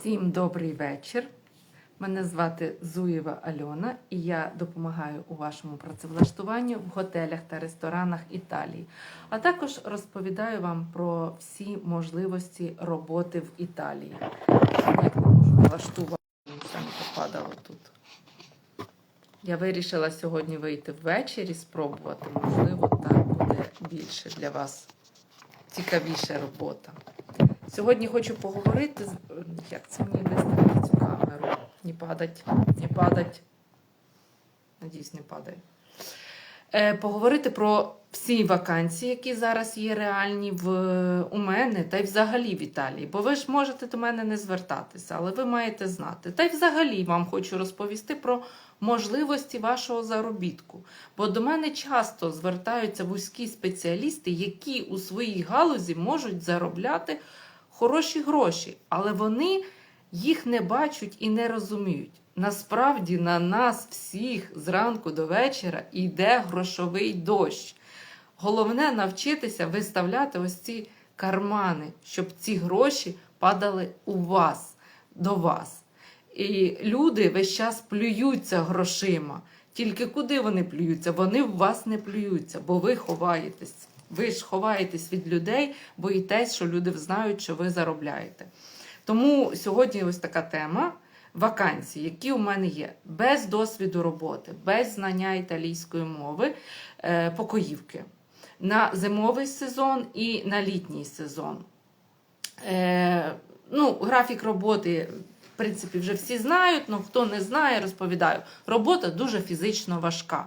Всім добрий вечір. Мене звати Зуєва Альона, і я допомагаю у вашому працевлаштуванні в готелях та ресторанах Італії. А також розповідаю вам про всі можливості роботи в Італії. Як можу влаштувати, все не попадало тут. Я вирішила сьогодні вийти ввечері, спробувати. Можливо, так буде більше для вас цікавіша робота. Сьогодні хочу поговорити з як це мені виставити цю камеру. Не падать, не падать. Надіюсь, не падає. Е, поговорити про всі вакансії, які зараз є реальні в, у мене, та й взагалі в Італії. Бо ви ж можете до мене не звертатися, але ви маєте знати. Та й взагалі вам хочу розповісти про можливості вашого заробітку. Бо до мене часто звертаються вузькі спеціалісти, які у своїй галузі можуть заробляти хороші гроші, але вони їх не бачать і не розуміють. Насправді на нас всіх зранку до вечора йде грошовий дощ. Головне навчитися виставляти ось ці кармани, щоб ці гроші падали у вас, до вас. І люди весь час плюються грошима. Тільки куди вони плюються? Вони в вас не плюються, бо ви ховаєтесь. Ви ж ховаєтесь від людей, боїтесь, що люди знають, що ви заробляєте. Тому сьогодні ось така тема вакансії, які у мене є без досвіду роботи, без знання італійської мови, е, покоївки на зимовий сезон і на літній сезон. Е, ну, Графік роботи, в принципі, вже всі знають, але хто не знає, розповідаю. Робота дуже фізично важка.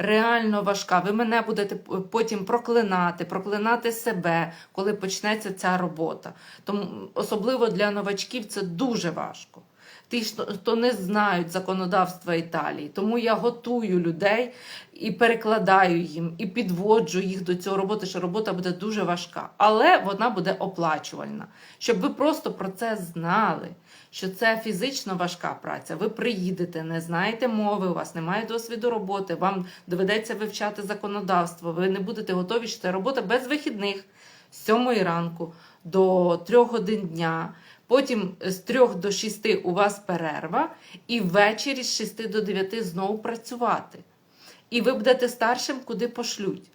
Реально важка. Ви мене будете потім проклинати, проклинати себе, коли почнеться ця робота. Тому особливо для новачків це дуже важко. Ті, хто не знають законодавства Італії, тому я готую людей і перекладаю їм, і підводжу їх до цього роботи, що робота буде дуже важка, але вона буде оплачувальна. Щоб ви просто про це знали, що це фізично важка праця. Ви приїдете, не знаєте мови, у вас немає досвіду роботи, вам доведеться вивчати законодавство, ви не будете готові, що це робота без вихідних з 7 ранку до 3 годин дня. Потім з 3 до 6 у вас перерва, і ввечері з 6 до 9 знову працювати. І ви будете старшим, куди пошлють.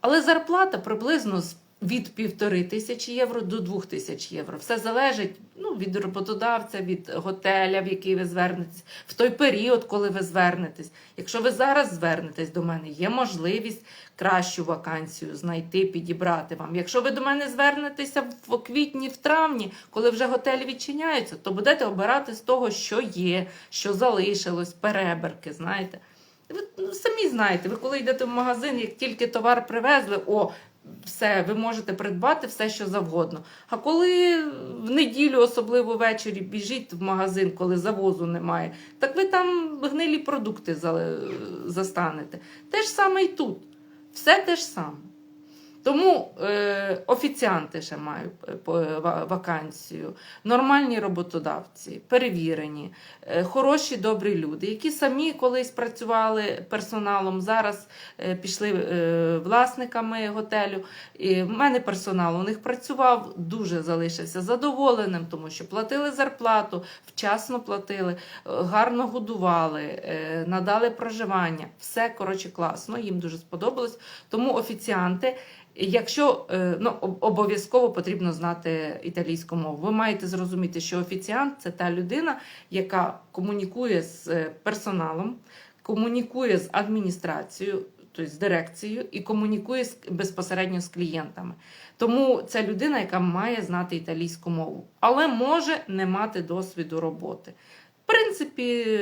Але зарплата приблизно від півтори тисячі євро до двох тисяч євро. Все залежить ну, від роботодавця, від готеля, в який ви звернетесь, в той період, коли ви звернетесь. Якщо ви зараз звернетесь до мене, є можливість кращу вакансію знайти, підібрати вам. Якщо ви до мене звернетеся в квітні, в травні, коли вже готелі відчиняються, то будете обирати з того, що є, що залишилось, переберки, знаєте. Ви ну, самі знаєте, ви коли йдете в магазин, як тільки товар привезли, о, все, ви можете придбати все, що завгодно. А коли в неділю, особливо ввечері, біжіть в магазин, коли завозу немає, так ви там гнилі продукти застанете. Те ж саме і тут. Все те ж саме. Тому е, офіціанти ще мають вакансію, нормальні роботодавці, перевірені, е, хороші, добрі люди, які самі колись працювали персоналом, зараз е, пішли е, власниками готелю. І в мене персонал у них працював, дуже залишився задоволеним, тому що платили зарплату, вчасно платили, гарно годували, е, надали проживання. Все коротше класно, їм дуже сподобалось. Тому офіціанти. Якщо ну, обов'язково потрібно знати італійську мову, ви маєте зрозуміти, що офіціант це та людина, яка комунікує з персоналом, комунікує з адміністрацією, тобто з дирекцією, і комунікує безпосередньо з клієнтами. Тому це людина, яка має знати італійську мову, але може не мати досвіду роботи. В принципі,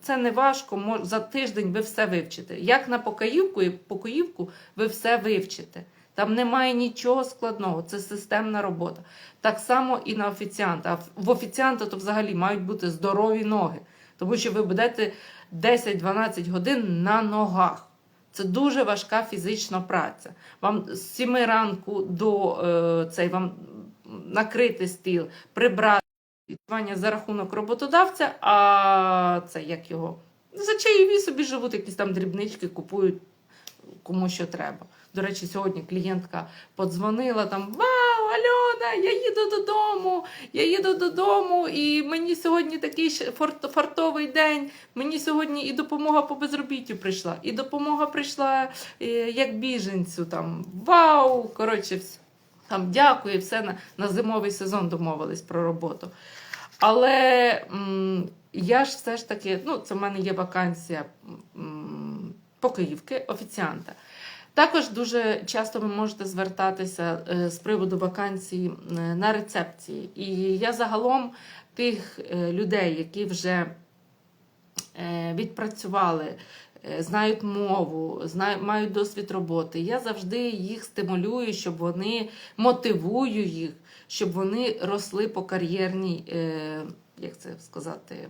це не важко, за тиждень ви все вивчите. Як на покоївку і покоївку ви все вивчите. Там немає нічого складного, це системна робота. Так само і на офіціанта. В офіціанта то взагалі мають бути здорові ноги, тому що ви будете 10-12 годин на ногах. Це дуже важка фізична праця. Вам з 7 ранку до е, цей вам накрити стіл, прибрати за рахунок роботодавця, а це як його. За чаєві собі живуть, якісь там дрібнички купують кому що треба. До речі, сьогодні клієнтка подзвонила там: Вау, Альона! я їду додому, я їду додому, і мені сьогодні такий фартовий день. Мені сьогодні і допомога по безробіттю прийшла, і допомога прийшла е, як біженцю. Там вау! Коротше, там дякую, все на, на зимовий сезон домовились про роботу. Але м, я ж все ж таки, ну, це в мене є вакансія м, покоївки, офіціанта. Також дуже часто ви можете звертатися е, з приводу вакансій е, на рецепції. І я загалом тих е, людей, які вже відпрацювали, знають мову, мають досвід роботи, я завжди їх стимулюю, щоб вони мотивую їх, щоб вони росли по кар'єрній, як це сказати,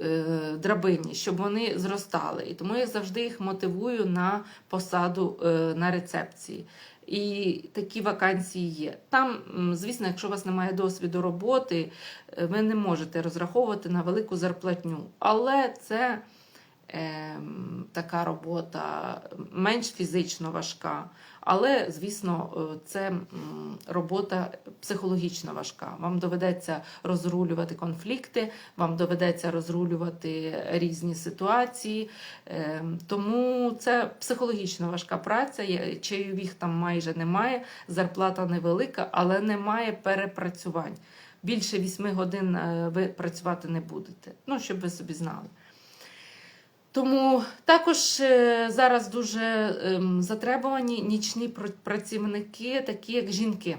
е, драбині, щоб вони зростали. І тому я завжди їх мотивую на посаду е, на рецепції. І такі вакансії є. Там, звісно, якщо у вас немає досвіду роботи, е, ви не можете розраховувати на велику зарплатню. Але це ем, така робота менш фізично важка. Але, звісно, е, це робота психологічно важка. Вам доведеться розрулювати конфлікти, вам доведеться розрулювати різні ситуації. Ем, Тому це психологічно важка праця. Чайових там майже немає, зарплата невелика, але немає перепрацювань. Більше 8 годин е, ви працювати не будете. Ну, щоб ви собі знали. Тому також е, зараз дуже ем, затребувані нічні працівники, такі як жінки.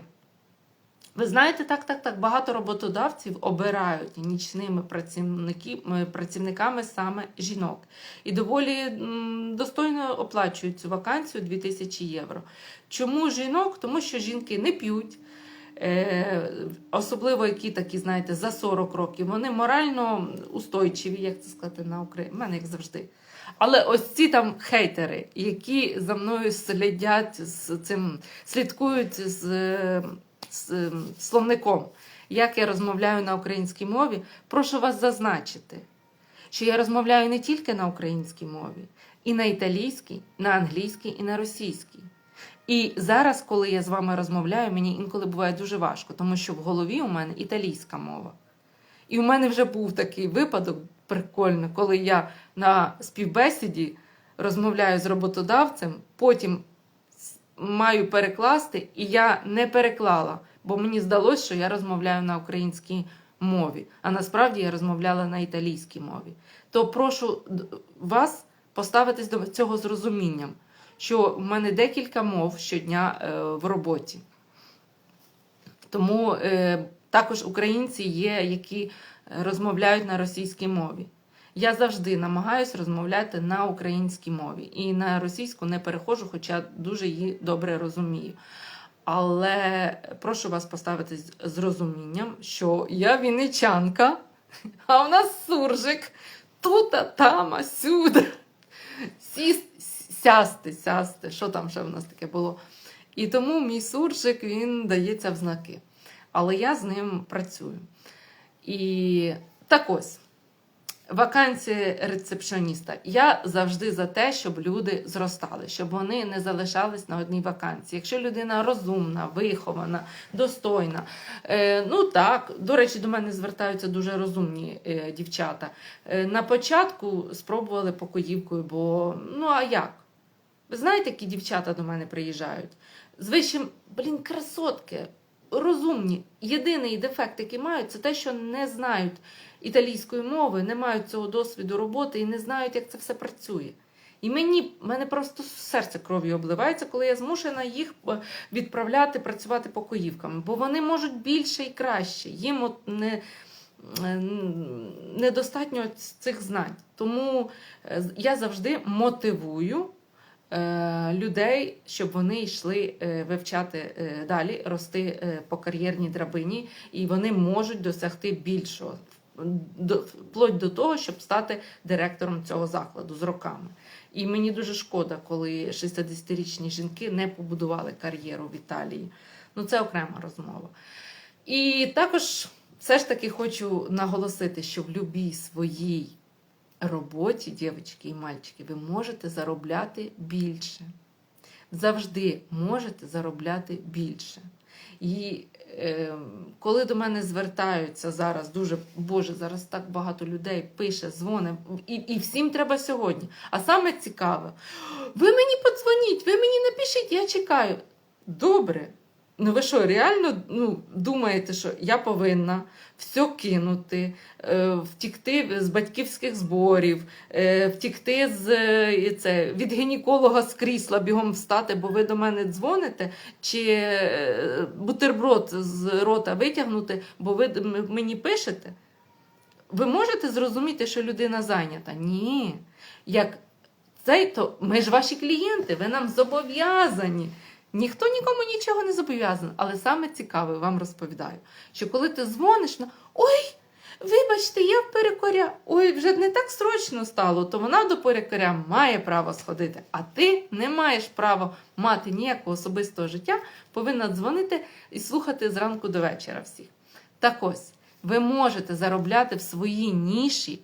Ви знаєте, так, так, так, багато роботодавців обирають нічними працівниками саме жінок. І доволі достойно оплачують цю вакансію 2000 євро. Чому жінок? Тому що жінки не п'ють, особливо які такі, знаєте, за 40 років, вони морально устойчиві, як це сказати на Україні. У мене як завжди. Але ось ці там хейтери, які за мною слідять з цим, слідкують з, е, з е, словником, як я розмовляю на українській мові, прошу вас зазначити, що я розмовляю не тільки на українській мові, і на італійській, на англійській, і на російській. І зараз, коли я з вами розмовляю, мені інколи буває дуже важко, тому що в голові у мене італійська мова. І у мене вже був такий випадок прикольний, коли я на співбесіді розмовляю з роботодавцем, потім маю перекласти, і я не переклала, бо мені здалося, що я розмовляю на українській мові, а насправді я розмовляла на італійській мові. То прошу вас поставитись до цього з розумінням, що в мене декілька мов щодня е, в роботі. Тому е, також українці є, які розмовляють на російській мові. Я завжди намагаюся розмовляти на українській мові. І на російську не переходжу, хоча дуже її добре розумію. Але прошу вас поставити з- розумінням, що я вінничанка, а в нас суржик тут, а там, а сюди. Сіст, сясти, сясти. Що там ще в нас таке було? І тому мій суржик він дається в знаки. Але я з ним працюю. І так ось. Вакансія рецепшоніста. Я завжди за те, щоб люди зростали, щоб вони не залишались на одній вакансії. Якщо людина розумна, вихована, достойна. Е, ну так, до речі, до мене звертаються дуже розумні е, дівчата. Е, на початку спробували покоївкою, бо ну а як? Ви знаєте, які дівчата до мене приїжджають? З вищим, блін, красотки, розумні. Єдиний дефект, який мають, це те, що не знають італійської мови, не мають цього досвіду роботи і не знають, як це все працює. І мені мене просто серце кров'ю обливається, коли я змушена їх е, відправляти працювати покоївками, бо вони можуть більше і краще. Їм от не, е, недостатньо цих знань. Тому е, я завжди мотивую людей, щоб вони йшли е, вивчати е, далі, рости е, по кар'єрній драбині, і вони можуть досягти більшого. Вплоть до того, щоб стати директором цього закладу з роками. І мені дуже шкода, коли 60-річні жінки не побудували кар'єру в Італії. Ну, це окрема розмова. І також все ж таки хочу наголосити, що в любій своїй роботі, дівчатки і мальчики, ви можете заробляти більше. Завжди можете заробляти більше. І е, коли до мене звертаються зараз, дуже Боже, зараз так багато людей пише, дзвонить, і, і всім треба сьогодні. А саме цікаве, ви мені подзвоніть, ви мені напишіть, я чекаю. Добре. Ну ви що, реально ну, думаєте, що я повинна все кинути, е, втікти з батьківських зборів, е, втікти з е, це, від гінеколога з крісла, бігом встати, бо ви до мене дзвоните, чи е, бутерброд з рота витягнути, бо ви мені пишете? Ви можете зрозуміти, що людина зайнята? Ні. Як цей, то ми ж ваші клієнти, ви нам зобов'язані. Ніхто нікому нічого не зобов'язаний. Але саме цікаве вам розповідаю, що коли ти дзвониш на ой, вибачте, я в перекоря, ой, вже не так срочно стало, то вона до перекоря має право сходити, а ти не маєш права мати ніякого особистого життя, повинна дзвонити і слухати зранку до вечора всіх. Так ось, ви можете заробляти в своїй ніші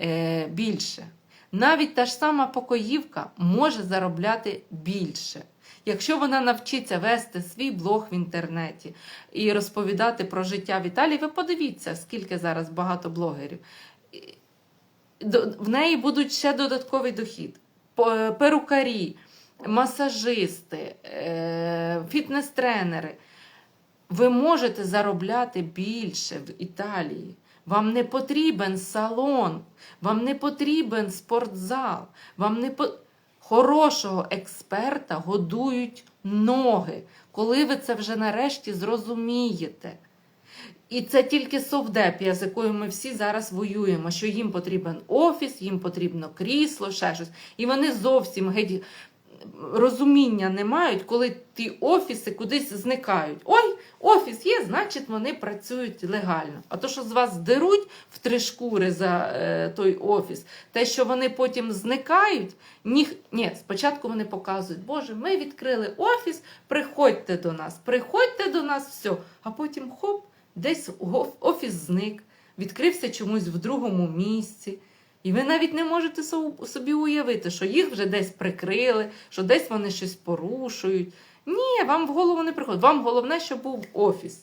е, більше. Навіть та ж сама покоївка може заробляти більше. Якщо вона навчиться вести свій блог в інтернеті і розповідати про життя в Італії, ви подивіться, скільки зараз багато блогерів. В неї будуть ще додатковий дохід. Перукарі, масажисти, е, фітнес-тренери. Ви можете заробляти більше в Італії. Вам не потрібен салон, вам не потрібен спортзал, вам не по... хорошого експерта годують ноги, коли ви це вже нарешті зрозумієте. І це тільки совдепія, з якою ми всі зараз воюємо, що їм потрібен офіс, їм потрібно крісло, ще щось. І вони зовсім геть розуміння не мають, коли ті офіси кудись зникають. Ой, офіс є, значить вони працюють легально. А то, що з вас деруть в три шкури за е, той офіс, те, що вони потім зникають, ні, ні, спочатку вони показують, Боже, ми відкрили офіс, приходьте до нас, приходьте до нас, все. А потім хоп, десь офіс зник, відкрився чомусь в другому місці. І ви навіть не можете собі уявити, що їх вже десь прикрили, що десь вони щось порушують. Ні, вам в голову не приходить. Вам головне, щоб був офіс.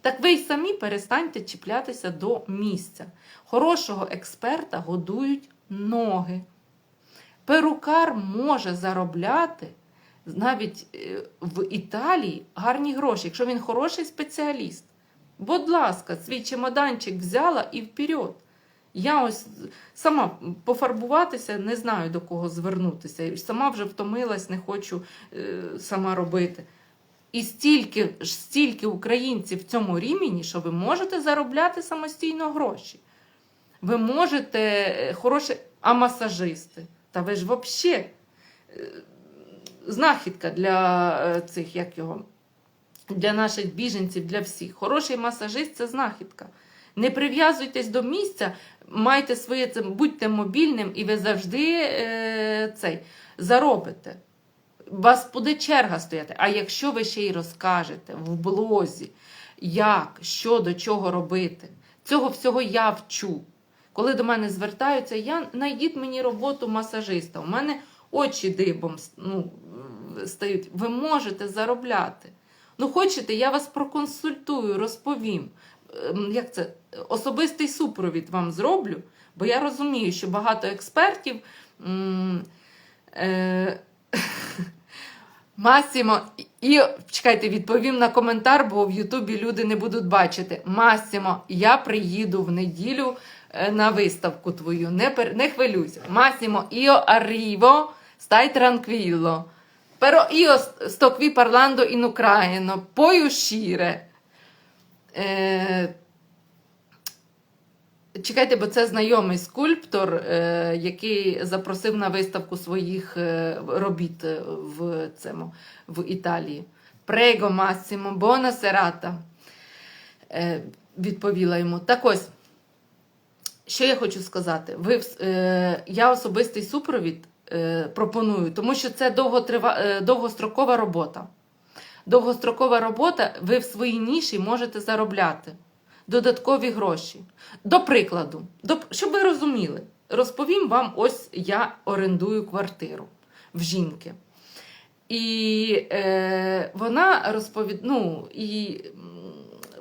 Так ви й самі перестаньте чіплятися до місця. Хорошого експерта годують ноги. Перукар може заробляти навіть е, в Італії гарні гроші, якщо він хороший спеціаліст. Будь ласка, свій чемоданчик взяла і вперед. Я ось сама пофарбуватися, не знаю до кого звернутися. Сама вже втомилась, не хочу е, сама робити. І стільки, ж- стільки українців в цьому рівні, що ви можете заробляти самостійно гроші. Ви можете е, хороші, а масажисти. Та ви ж взагалі знахідка для е, цих, як його, для наших біженців, для всіх. Хороший масажист це знахідка. Не прив'язуйтесь до місця, майте своє це, будьте мобільним, і ви завжди е, цей заробите. Вас буде черга стояти. А якщо ви ще й розкажете в блозі, як, що до чого робити, цього всього я вчу. Коли до мене звертаються, я найдіть мені роботу масажиста. У мене очі дибом ну, стають. Ви можете заробляти. Ну, хочете, я вас проконсультую, розповім. Ем, Як це? Особистий супровід вам зроблю, бо я розумію, що багато експертів. Е, Масімо, і чекайте, відповім на коментар, бо в Ютубі люди не будуть бачити. Масімо, я приїду в неділю е, на виставку твою. Не, пер... не хвилюйся. Масімо, arrivo, stai tranquillo. Però io sto qui parlando in ucraino, puoi uscire. Е... Чекайте, бо це знайомий скульптор, е, який запросив на виставку своїх е, робіт е, в цьому в Італії. Прего, Массимо, буона серата. Е, відповіла йому. Так ось, що я хочу сказати? Ви, е, я особистий супровід е, пропоную, тому що це довготрива, е, довгострокова робота. Довгострокова робота, ви в своїй ніші можете заробляти додаткові гроші. До прикладу, до, щоб ви розуміли, розповім вам: ось я орендую квартиру в жінки. І е, вона розповід... ну, і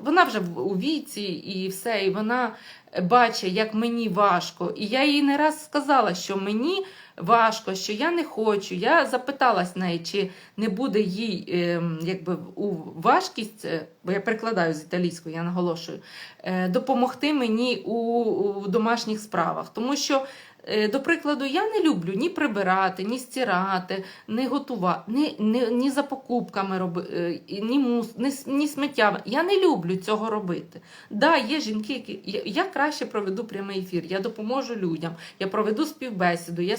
вона вже у віці і все, і вона бачить, як мені важко. І я їй не раз сказала, що мені важко, що я не хочу. Я запиталась неї, чи не буде їй ем, якби у важкість, е, бо я перекладаю з італійської, я наголошую, е, допомогти мені у, домашніх справах. Тому що, е, до прикладу, я не люблю ні прибирати, ні стирати, ні готувати, ні, ні, ні за покупками робити, ні, мус, ні, ні сміття. Я не люблю цього робити. Да, є жінки, які я краще проведу прямий ефір, я допоможу людям, я проведу співбесіду. Я...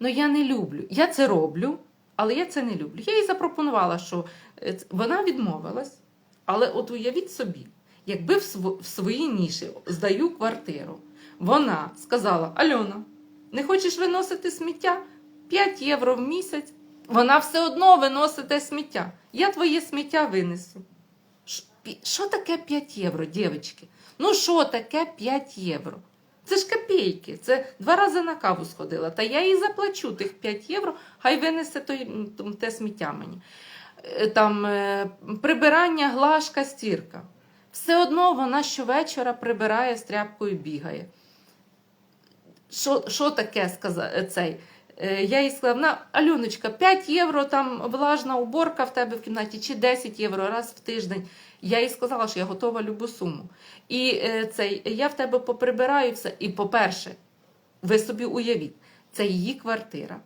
Ну я не люблю. Я це роблю, але я це не люблю. Я їй запропонувала, що е, вона відмовилась, але от уявіть собі, якби в, своїй ніші здаю квартиру, вона сказала: Альона, не хочеш виносити сміття? 5 євро в місяць. Вона все одно виносить те сміття. Я твоє сміття винесу. Що таке 5 євро, дівчатки? Ну, що таке 5 євро? Це ж копійки. Це два рази на каву сходила. Та я їй заплачу тих 5 євро, хай винесе той, те сміття мені. Е, Там е, прибирання, глажка, стірка. Все одно вона щовечора прибирає з тряпкою бігає. Що, що таке сказати цей? Е, Я їй сказала, на Альоночка, 5 євро там влажна уборка в тебе в кімнаті, чи 10 євро раз в тиждень. Я їй сказала, що я готова любу суму. І е, цей, я в тебе поприбираю все. І, по-перше, ви собі уявіть, це її квартира.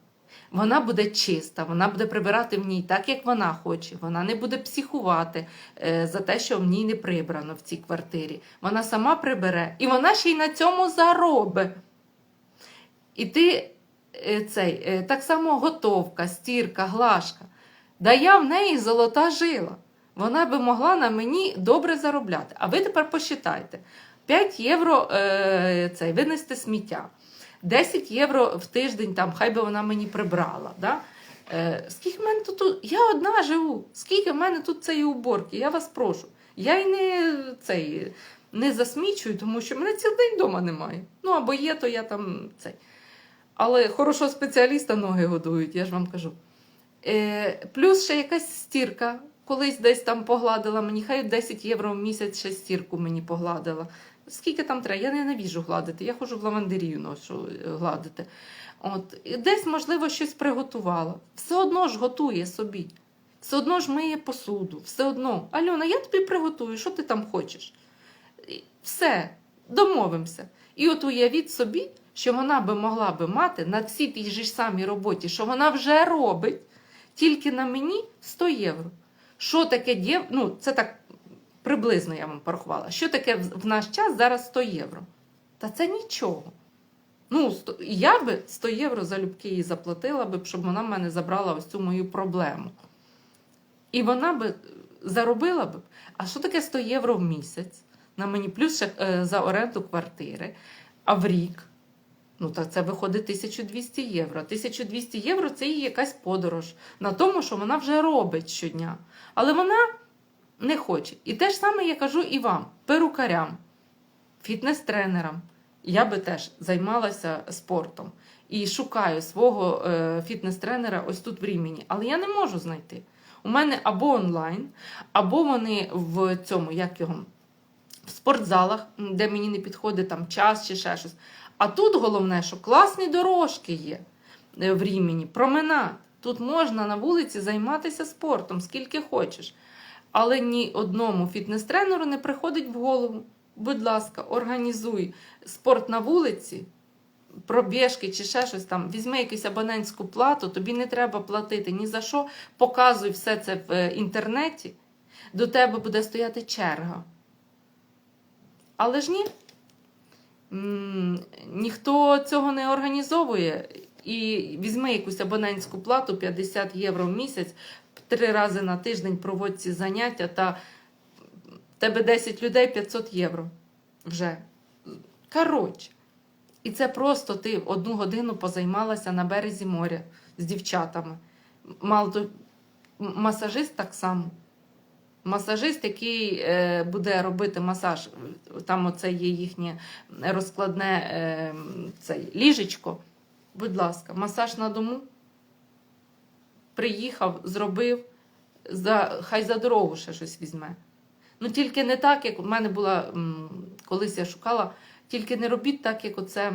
Вона буде чиста, вона буде прибирати в ній так, як вона хоче. Вона не буде психувати е, за те, що в ній не прибрано в цій квартирі. Вона сама прибере, і вона ще й на цьому заробить. І ти цей, е, так само готовка, стірка, глажка. Да я в неї золота жила. Вона би могла на мені добре заробляти. А ви тепер посчитайте: 5 євро е, цей, винести сміття, 10 євро в тиждень, там, хай би вона мені прибрала. Да? Е, скільки в мене тут? Я одна живу. Скільки в мене тут цієї уборки? Я вас прошу. Я й не цей. Не засмічую, тому що мене цілий день вдома немає. Ну або є, то я там цей. Але хорошого спеціаліста ноги годують, я ж вам кажу. Е, плюс ще якась стірка. Колись десь там погладила мені, хай 10 євро в місяць ще стірку мені погладила. Скільки там треба? Я ненавіжу гладити. Я ходжу в лавандерію ношу е, гладити. От. І десь, можливо, щось приготувала. Все одно ж готує собі. Все одно ж миє посуду. Все одно. Альона, я тобі приготую, що ти там хочеш? Все, домовимося. І от уявіть собі, що вона би могла би мати на всій тій ж самій роботі, що вона вже робить, тільки на мені 100 євро. Що таке. Ну, це так приблизно я вам порахувала. Що таке в наш час зараз 100 євро? Та це нічого. Ну, я би 100 євро залюбки їй заплатила би, щоб вона в мене забрала ось цю мою проблему. І вона би заробила б. А що таке 100 євро в місяць? На мені плюс ще е, за оренду квартири, а в рік. Ну, так це виходить 1200 євро. 1200 євро це її якась подорож на тому, що вона вже робить щодня. Але вона не хоче. І те ж саме я кажу і вам, перукарям, фітнес-тренерам. Я би теж займалася спортом і шукаю свого е, фітнес-тренера ось тут в Рімені, але я не можу знайти. У мене або онлайн, або вони в цьому, як його, в спортзалах, де мені не підходить там час чи ще щось. А тут головне, що класні дорожки є е, в Рімені, променад. Тут можна на вулиці займатися спортом, скільки хочеш. Але ні одному фітнес-тренеру не приходить в голову. Будь ласка, організуй спорт на вулиці, пробіжки чи ще щось там. Візьми якусь абонентську плату, тобі не треба платити ні за що. Показуй все це в е, інтернеті. До тебе буде стояти черга. Але ж ні. Ніхто цього не організовує. І візьми якусь абонентську плату 50 євро в місяць, три рази на тиждень проводь ці заняття, та тебе 10 людей 500 євро вже. Коротше. І це просто ти одну годину позаймалася на березі моря з дівчатами. Мало масажист так само. Масажист, який е, буде робити масаж, там оце є їхнє розкладне е, цей, ліжечко. Будь ласка, масаж на дому. Приїхав, зробив, за, хай за дорогу ще щось візьме. Ну тільки не так, як у мене була колись я шукала, тільки не робіть так, як оце.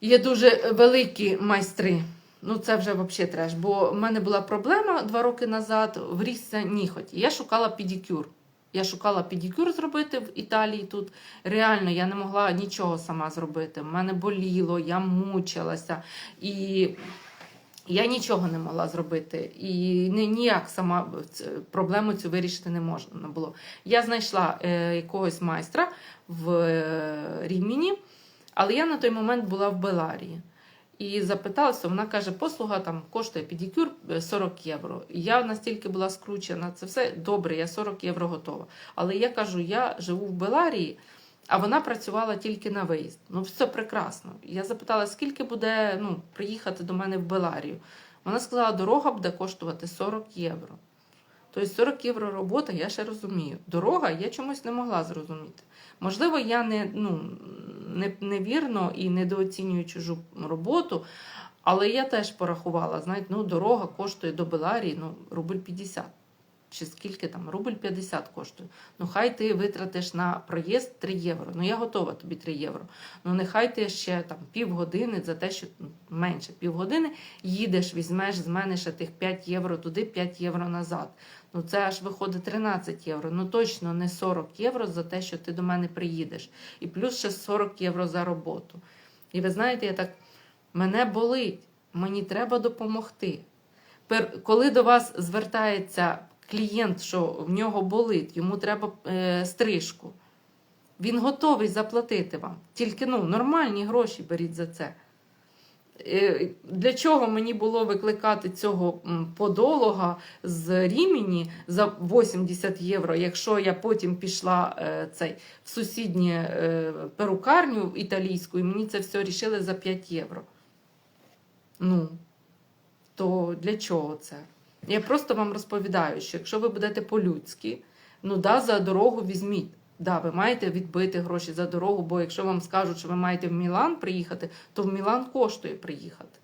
Є дуже великі майстри. Ну, це вже взагалі треш. Бо в мене була проблема два роки назад, врісся ніготь. Я шукала педикюр. Я шукала педикюр зробити в Італії тут. Реально, я не могла нічого сама зробити. В мене боліло, я мучилася. І я нічого не могла зробити. І ніяк сама проблему цю вирішити не можна було. Я знайшла е, якогось майстра в е, Ріміні, але я на той момент була в Беларії. І запиталася, вона каже, послуга там коштує педикюр е, 40 євро. Я настільки була скручена, це все добре, я 40 євро готова. Але я кажу, я живу в Беларії, а вона працювала тільки на виїзд. Ну, все прекрасно. Я запитала, скільки буде ну, приїхати до мене в Беларію. Вона сказала, дорога буде коштувати 40 євро. Тобто 40 євро робота, я ще розумію. Дорога я чомусь не могла зрозуміти. Можливо, я не, ну, не, невірно і недооцінюю чужу роботу, але я теж порахувала, знаєте, ну, дорога коштує до Беларії ну, рубль 50. Чи скільки там, рубль 50 коштує. Ну, хай ти витратиш на проїзд 3 євро. Ну, я готова тобі 3 євро. Ну, нехай ти ще там півгодини за те, що ну, менше півгодини їдеш, візьмеш з мене ще тих 5 євро туди, 5 євро назад. Ну, це аж виходить 13 євро. Ну точно не 40 євро за те, що ти до мене приїдеш. І плюс ще 40 євро за роботу. І ви знаєте, я так, мене болить, мені треба допомогти. Коли до вас звертається клієнт, що в нього болить, йому треба е, стрижку, він готовий заплатити вам. Тільки ну, нормальні гроші беріть за це. Е, Для чого мені було викликати цього подолога з Рімені за 80 євро, якщо я потім пішла е, цей, в сусідню е, перукарню італійську, і мені це все рішили за 5 євро. Ну, то для чого це? Я просто вам розповідаю, що якщо ви будете по-людськи, ну да, за дорогу візьміть. Да, ви маєте відбити гроші за дорогу, бо якщо вам скажуть, що ви маєте в Мілан приїхати, то в Мілан коштує приїхати.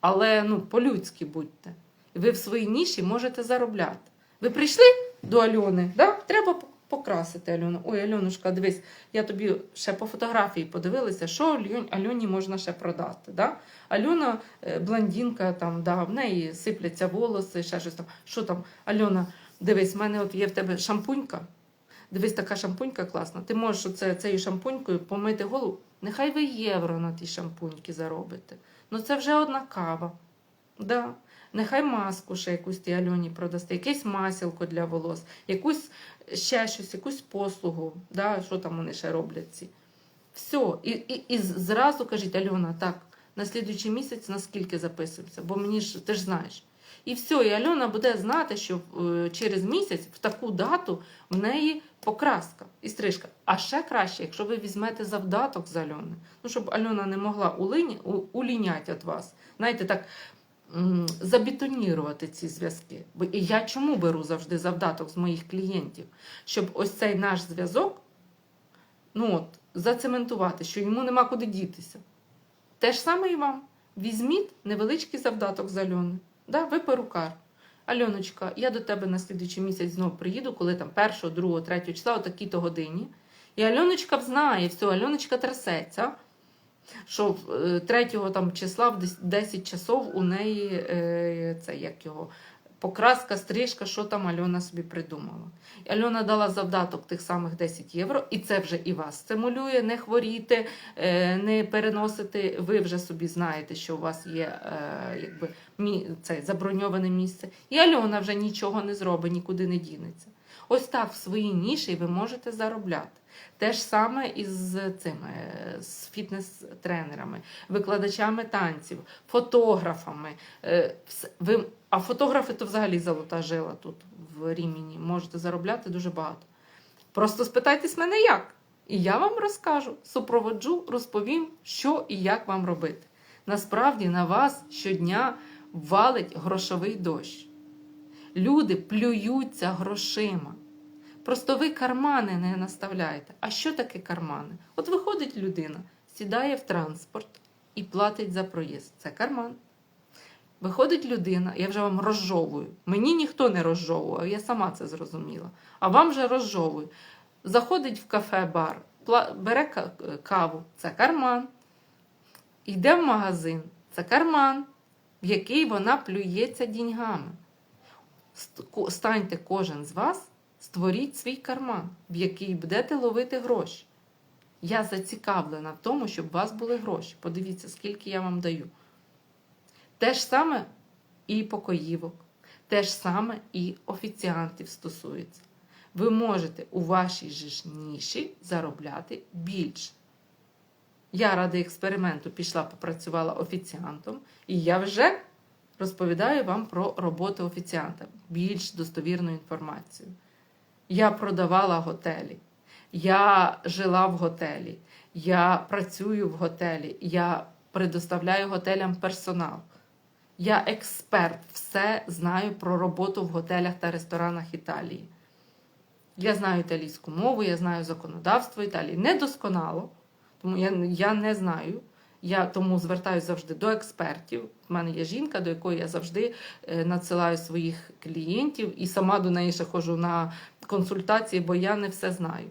Але ну, по-людськи будьте. І ви в своїй ніші можете заробляти. Ви прийшли до Альони, да? треба покрасити Альону. Ой, Альонушка, дивись, я тобі ще по фотографії подивилася, що Альоні можна ще продати. Да? Альона е, блондинка, там, да, в неї сипляться волоси, ще щось там. Що там, Альона, дивись, в мене от є в тебе шампунька. Дивись, така шампунька класна. Ти можеш оце, цією шампунькою помити голову. Нехай ви євро на ті шампуньки заробите. Ну це вже одна кава. Да. Нехай маску ще якусь ти Альоні продасте, якесь масілко для волос, якусь ще щось, якусь послугу. Да? Що там вони ще роблять ці. Все. І, і, і зразу кажіть, Альона, так, на слідуючий місяць наскільки записуємося, бо мені ж ти ж знаєш. І все, і Альона буде знати, що е, через місяць в таку дату в неї покраска і стрижка. А ще краще, якщо ви візьмете завдаток з Альони. Ну, щоб Альона не могла уліняти від вас. Знаєте, так забетонірувати ці зв'язки. І я чому беру завжди завдаток з моїх клієнтів? Щоб ось цей наш зв'язок ну от, зацементувати, що йому нема куди дітися. Те ж саме і вам. Візьміть невеличкий завдаток з Альони. Да, ви перукар. Альоночка, я до тебе на слідуючий місяць знову приїду, коли там 1, 2, 3 числа, о такій-то годині. І Альоночка знає, все, Альоночка трясеться, що 3 там, числа в 10 часов у неї е, це, як його, покраска, стрижка, що там Альона собі придумала. І Альона дала завдаток тих самих 10 євро, і це вже і вас стимулює не хворіти, е, не переносити. Ви вже собі знаєте, що у вас є е, якби, це, заброньоване місце. І Альона вже нічого не зробить, нікуди не дінеться. Ось так в своїй ніші ви можете заробляти. Те ж саме і з цими з фітнес-тренерами, викладачами танців, фотографами. Е, Ви, а фотографи то взагалі золота жила тут в Рімені. Можете заробляти дуже багато. Просто спитайтесь мене як. І я вам розкажу, супроводжу, розповім, що і як вам робити. Насправді на вас щодня валить грошовий дощ. Люди плюються грошима. Просто ви кармани не наставляєте. А що таке кармани? От виходить людина, сідає в транспорт і платить за проїзд. Це карман. Виходить людина, я вже вам розжовую. Мені ніхто не розжовував, я сама це зрозуміла. А вам вже розжовую. Заходить в кафе-бар, бере каву, це карман. Йде в магазин, це карман, в який вона плюється діньгами. Ст- Станьте кожен з вас, створіть свій карман, в який будете ловити гроші. Я зацікавлена в тому, щоб у вас були гроші. Подивіться, скільки я вам даю. Те ж саме і покоївок, те ж саме і офіціантів стосується. Ви можете у вашій же ніші заробляти більше. Я ради експерименту пішла, попрацювала офіціантом, і я вже розповідаю вам про роботу офіціанта, більш достовірну інформацію. Я продавала готелі, я жила в готелі, я працюю в готелі, я предоставляю готелям персонал. Я експерт, все знаю про роботу в готелях та ресторанах Італії. Я знаю італійську мову, я знаю законодавство Італії. Недосконало, тому я, я не знаю. Я тому звертаюся завжди до експертів. У мене є жінка, до якої я завжди е, надсилаю своїх клієнтів і сама до неї ще ходжу на консультації, бо я не все знаю.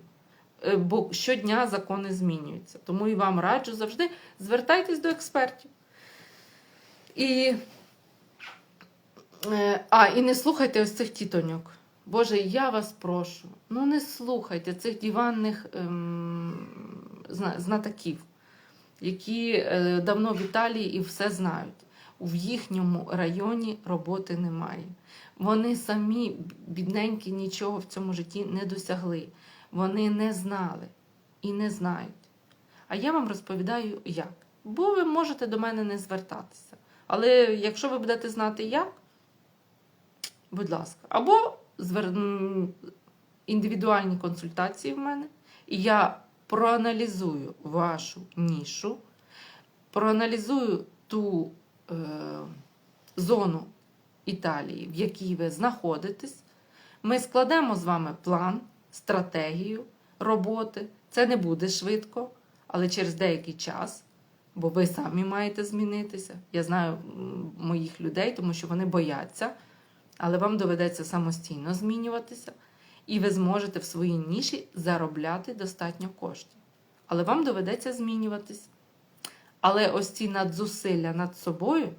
Е, Бо щодня закони змінюються. Тому і вам раджу завжди звертайтесь до експертів. І, е, а, і не слухайте ось цих тітоньок. Боже, я вас прошу, ну не слухайте цих диванних ем, зна- знатоків, які е, давно в Італії і все знають. В їхньому районі роботи немає. Вони самі, бідненькі, нічого в цьому житті не досягли. Вони не знали і не знають. А я вам розповідаю, як. Бо ви можете до мене не звертатися. Але якщо ви будете знати як, будь ласка, або звер... індивідуальні консультації в мене, і я проаналізую вашу нішу, проаналізую ту е, зону Італії, в якій ви знаходитесь. Ми складемо з вами план, стратегію роботи. Це не буде швидко, але через деякий час, бо ви самі маєте змінитися. Я знаю моїх людей, тому що вони бояться, але вам доведеться самостійно змінюватися, і ви зможете в своїй ніші заробляти достатньо коштів. Але вам доведеться змінюватись. Але ось ці надзусилля над собою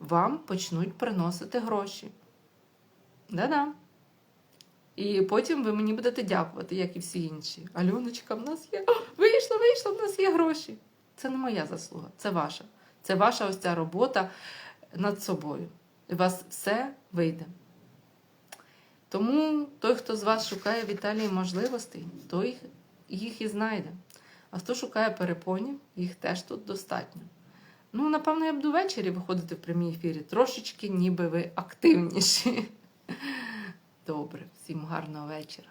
вам почнуть приносити гроші. Да-да. І потім ви мені будете дякувати, як і всі інші. Альоночка, в нас є. Вийшло, вийшло, в нас є гроші. Це не моя заслуга, це ваша. Це ваша ось ця робота над собою. І у вас все вийде. Тому той, хто з вас шукає в Італії можливостей, той їх і знайде. А хто шукає перепонів, їх теж тут достатньо. Ну, напевно, я буду ввечері виходити в прямій ефірі. Трошечки ніби ви активніші. Добре, всім гарного вечора.